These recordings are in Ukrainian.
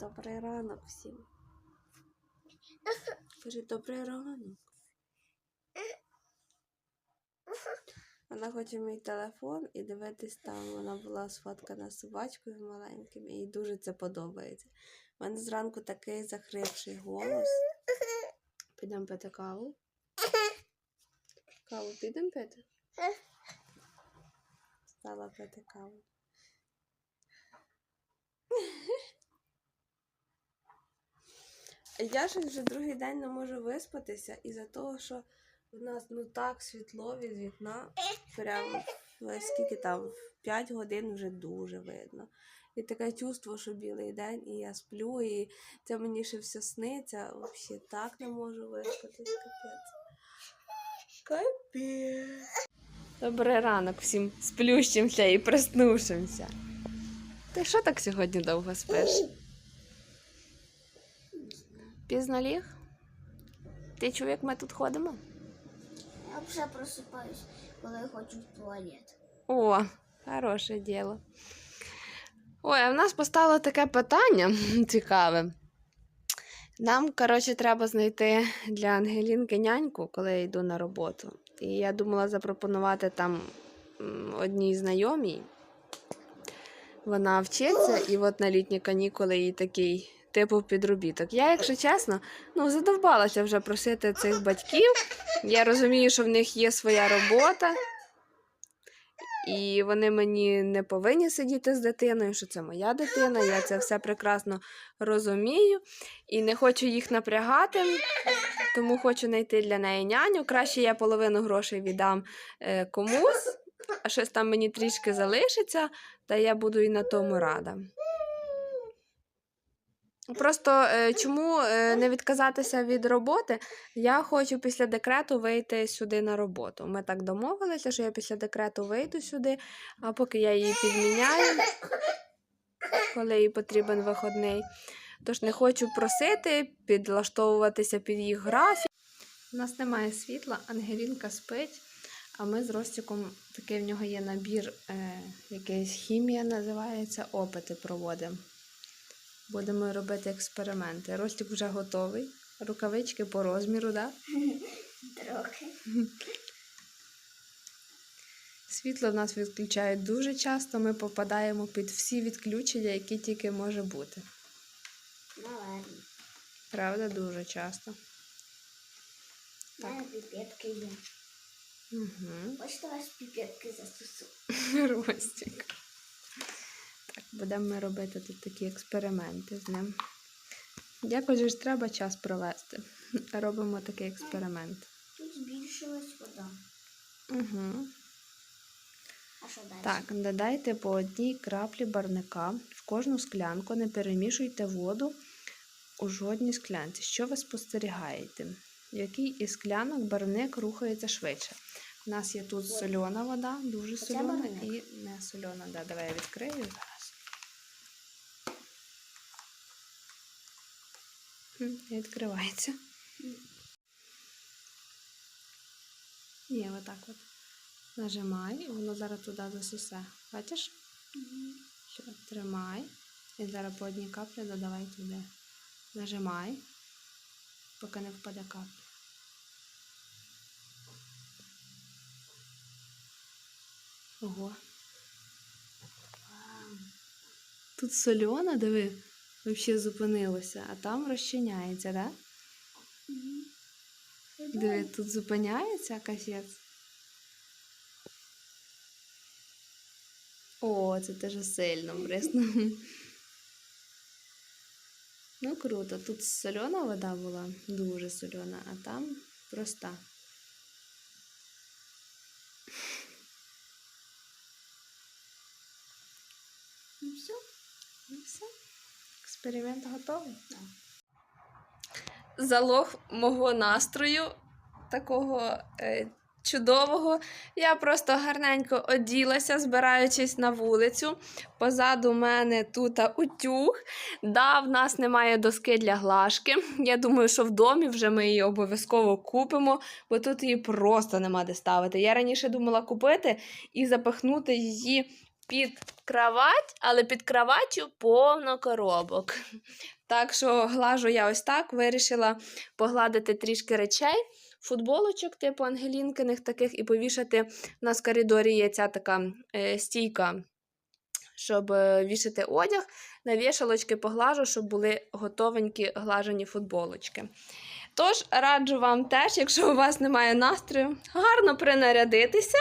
Добрий ранок всім. Кажи, добрий ранок. Вона хоче мій телефон і дивитись там. Вона була сфоткана собачкою маленьким, їй дуже це подобається. У мене зранку такий захрипший голос. Підемо пити каву. Каву підемо пити? Стала пити каву. Я ж вже другий день не можу виспатися із-за того, що в нас ну так світло від вікна. Прямо скільки там, в 5 годин вже дуже видно. І таке чувство, що білий день, і я сплю, і це мені ще все сниться. Взагалі так не можу виспатись, капець. Капець. Добрий ранок всім сплющимся і проснувшимся. Ти що так сьогодні довго спиш? Пізно ліг? Ти чув, як ми тут ходимо? Я вже просипаюсь, коли хочу в туалет. О, хороше діло. Ой, а в нас постало таке питання цікаве. Нам, коротше, треба знайти для Ангелінки няньку, коли я йду на роботу. І я думала запропонувати там одній знайомій. Вона вчиться, і от на літні канікули їй такий типу підробіток. Я, якщо чесно, ну задовбалася вже просити цих батьків. Я розумію, що в них є своя робота. І вони мені не повинні сидіти з дитиною, що це моя дитина, я це все прекрасно розумію і не хочу їх напрягати, тому хочу знайти для неї няню. Краще я половину грошей віддам е, комусь, а щось там мені трішки залишиться, та я буду і на тому рада. Просто е, чому е, не відказатися від роботи? Я хочу після декрету вийти сюди на роботу. Ми так домовилися, що я після декрету вийду сюди, а поки я її підміняю, коли їй потрібен виходний. Тож не хочу просити, підлаштовуватися під їх графік. У нас немає світла, Ангелінка спить, а ми з Ростіком такий в нього є набір, е, якийсь хімія називається, опити проводимо. Будемо робити експерименти. Ростик вже готовий. Рукавички по розміру, да? Трохи. Світло в нас відключають дуже часто. Ми попадаємо під всі відключення, які тільки може бути. Наверно. Правда, дуже часто. У мене піпетки є. Угу. Хочете вас піпетки застосу? Ростик. Будемо ми робити тут такі експерименти з ним. Якось ж треба час провести. Робимо такий експеримент. Тут збільшилась вода. Угу. А що далі? Так, додайте по одній краплі барника в кожну склянку, не перемішуйте воду у жодній склянці. Що ви спостерігаєте? В якій із склянок барник рухається швидше? У нас є тут Ой. сольона вода, дуже Оце сольона барник? і не сольона. Да, давай я відкрию зараз. Хм, Не відкривається. Ні, отак от. Нажимай, і воно зараз туди засусе. Бачиш? Все, тримай. І зараз по одній каплі додавай туди. Нажимай, поки не впаде капля. Ого. Тут сольона, диви, взагалі зупинилося, а там розчиняється, да? Мгм. Диви, тут зупиняється касець. О, це теж сильно брисно. Ну, круто. Тут сольона вода була, дуже сольона, а там проста. Ну все. Експеримент готовий. Залог мого настрою такого е, чудового. Я просто гарненько оділася, збираючись на вулицю. Позаду мене тут утюг. Да, в нас немає доски для глажки. Я думаю, що в домі вже ми її обов'язково купимо, бо тут її просто нема де ставити. Я раніше думала купити і запихнути її під кровать, але під кроваттю повно коробок. Так що глажу я ось так, вирішила погладити трішки речей, футболочок, типу Ангелінкиних таких, і повішати. У нас в коридорі є ця така е, стійка, щоб е, вішати одяг. На вішалочки поглажу, щоб були готовенькі глажені футболочки. Тож раджу вам теж, якщо у вас немає настрою, гарно принарядитися,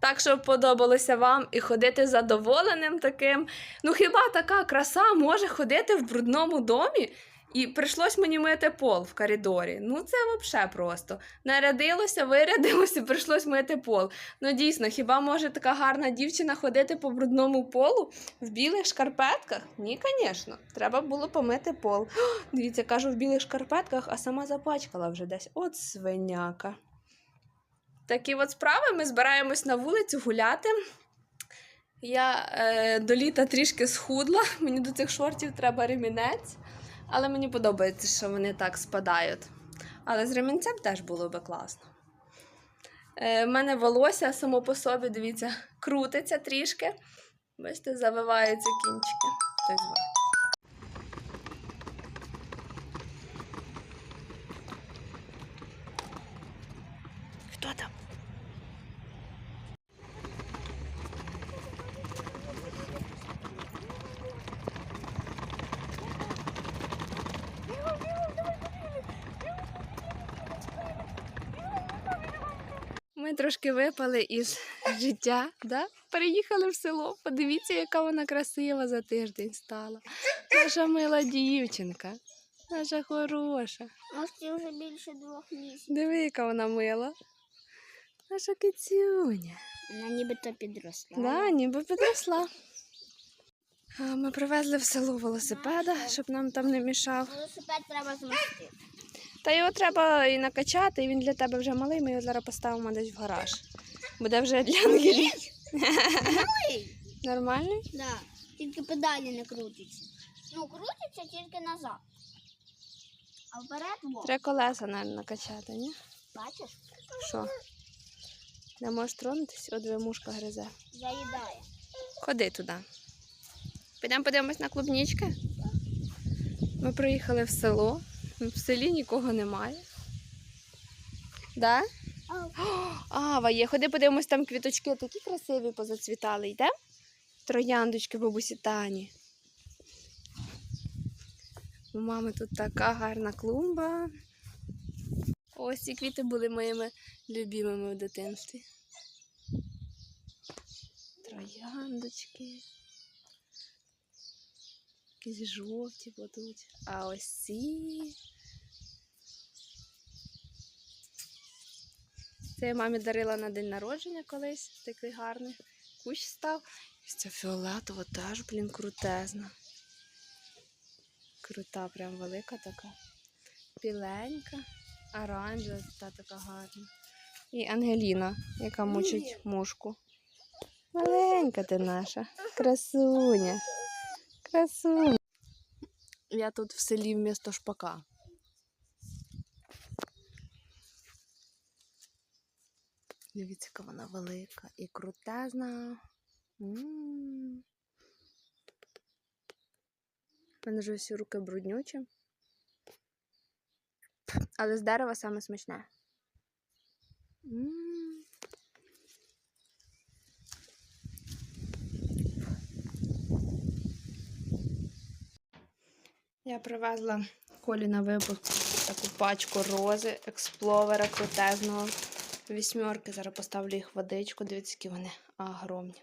так, щоб подобалося вам і ходити задоволеним таким. Ну хіба така краса може ходити в брудному домі? І прийшлось мені мити пол в коридорі. Ну це взагалі просто. Нарядилося, вирядилося, прийшлось мити пол. Ну дійсно, хіба може така гарна дівчина ходити по брудному полу в білих шкарпетках? Ні, звісно. Треба було помити пол. О, дивіться, кажу в білих шкарпетках, а сама запачкала вже десь. От свиняка. Такі от справи ми збираємось на вулицю гуляти. Я е, до літа трішки схудла, мені до цих шортів треба ремінець, але мені подобається, що вони так спадають. Але з ремінцем теж було би класно. Е, в мене волосся само по собі, дивіться, крутиться трішки. Бачите, завиваються кінчики. Зве. Хто там? Трошки випали із життя, да? переїхали в село. Подивіться, яка вона красива за тиждень стала. Наша мила дівчинка, наша хороша. Може, вже більше двох місяців. Диви, яка вона мила. Наша кицюня. Вона нібито підросла. Да, ніби підросла. Ми привезли в село велосипеда, щоб нам там не мішав. Велосипед треба змастити. Та його треба і накачати, і він для тебе вже малий, ми його зараз поставимо десь в гараж. Буде вже для Ангелі. Нормальний? Да. Тільки педалі не крутяться. Ну, крутяться тільки назад. А вперед во. Треба колеса, навіть, накачати, ні? Бачиш? Що? Не можеш тронутися, от мушка гризе. Заїдає. Ходи туди. Підемо подивимось на клубнічки. Ми приїхали в село. В селі нікого немає. Да? Ава є. Ходи подивимось, там квіточки такі красиві позацвітали. Йде? Трояндочки бабусі Тані. У мами тут така гарна клумба. Ось ці квіти були моїми любимими в дитинстві. Трояндочки. Якісь жовті будуть. А ось ці. Це я мамі дарила на день народження колись. Такий гарний кущ став. І ця фіолетова теж, блін, крутезна. Крута, прям велика така. Біленька, оранжева та така гарна. І Ангеліна, яка мучить мушку. Маленька ти наша. Красуня. Красуня. Я тут в селі вмісто шпака. Дивіться, яка вона велика і крутезна. У мене вже всі руки бруднючі. Але з дерева саме смачне. Я привезла Колі на випуск таку пачку рози, експловера крутезного. Вісьмерки. Зараз поставлю їх водичку. Дивіться, які вони огромні.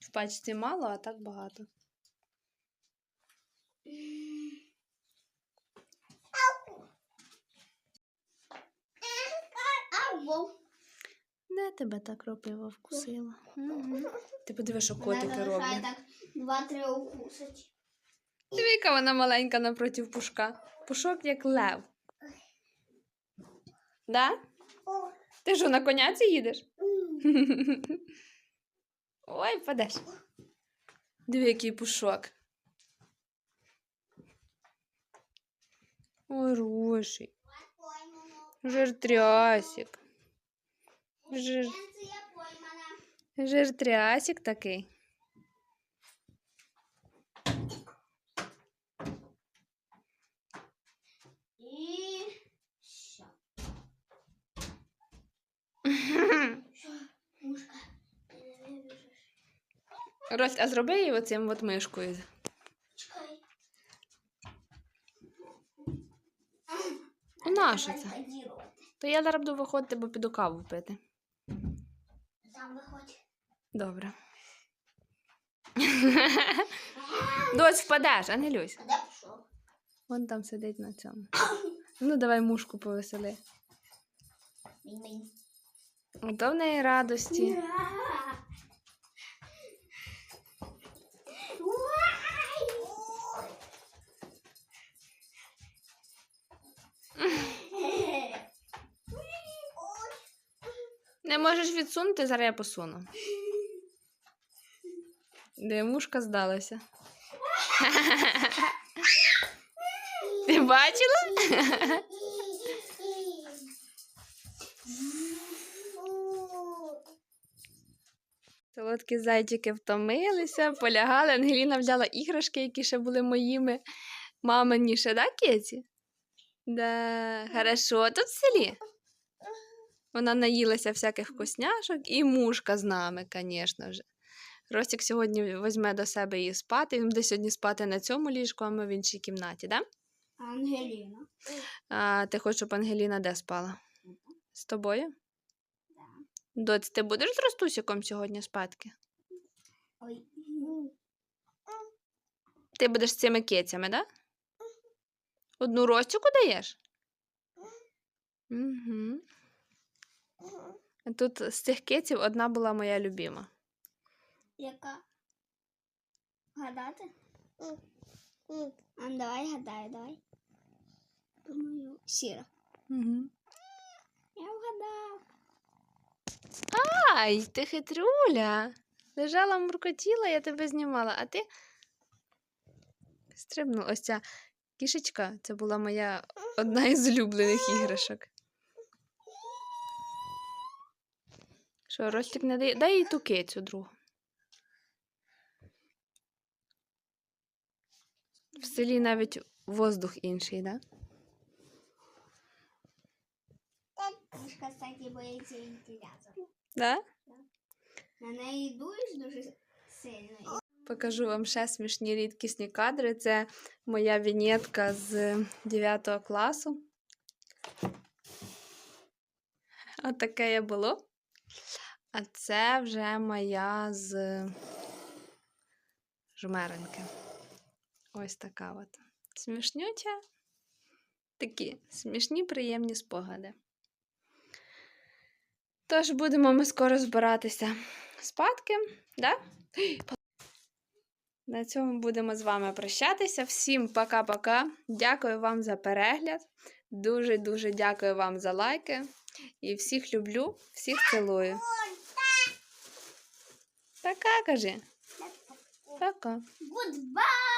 В пачці мало, а так багато. Де тебе так ропива вкусила? Мгм. Ти подиви, що котики Вона роблять. залишає так два-три укусить. Диви, вона маленька напроти пушка. Пушок як лев. Да? Ти що, на коняці їдеш? Ой, падеш. Диви, який пушок. Хороший. Жиртрясик. Жир... Жиртрясик такий. І що? Що? Мушка, ти не вибіжиш. Рось, а зроби її оцим от мишкою. Чекай. Ну, нащо це? То я зараз буду виходити, бо піду каву пити. Там виходь. Добре. Дось впадеш, а не люсь. А де пішов? Вон там сидить на цьому. Ну, давай мушку повесели. Ото в неї радості. Не можеш відсунути, зараз я посуну. Де мушка здалася. Ти бачила? Солодкі зайчики втомилися, полягали. Ангеліна взяла іграшки, які ще були моїми маминіше, да, Кеці? Да, хорошо тут в селі. Вона наїлася всяких вкусняшок і мушка з нами, звісно ж. Ростик сьогодні візьме до себе її спати. Він буде сьогодні спати на цьому ліжку, а ми в іншій кімнаті, да? Ангеліна. А ти хочеш, щоб Ангеліна де спала? З тобою? Доць, ти будеш з Ростусиком сьогодні спадки? Ой. Ти будеш з цими кицями, да? Одну Ростику даєш? Угу. Тут з цих киців одна була моя любима. Яка? Гадати? А давай гадай, давай. Думаю, сіра. Угу. Я вгадав. Ай, ти хитруля. Лежала, муркотіла, я тебе знімала, а ти стрибнула. Ось ця кішечка, це була моя одна із улюблених іграшок. Що, Ростик не дає? Дай їй ту кицю другу. В селі навіть воздух інший, да? Мішка, кстати, боїться вентилятора. Да? На неї дуєш дуже. Покажу вам ще смішні рідкісні кадри. Це моя вінєтка з 9 класу. Отаке я було. А це вже моя з жмеренки. Ось така от. Смішнюча. Такі смішні, приємні спогади. Тож будемо ми скоро збиратися спадки, да? На цьому будемо з вами прощатися. Всім пока-пока. Дякую вам за перегляд. Дуже-дуже дякую вам за лайки. І всіх люблю, всіх цілую. Пока, кажи. Пока. Goodbye!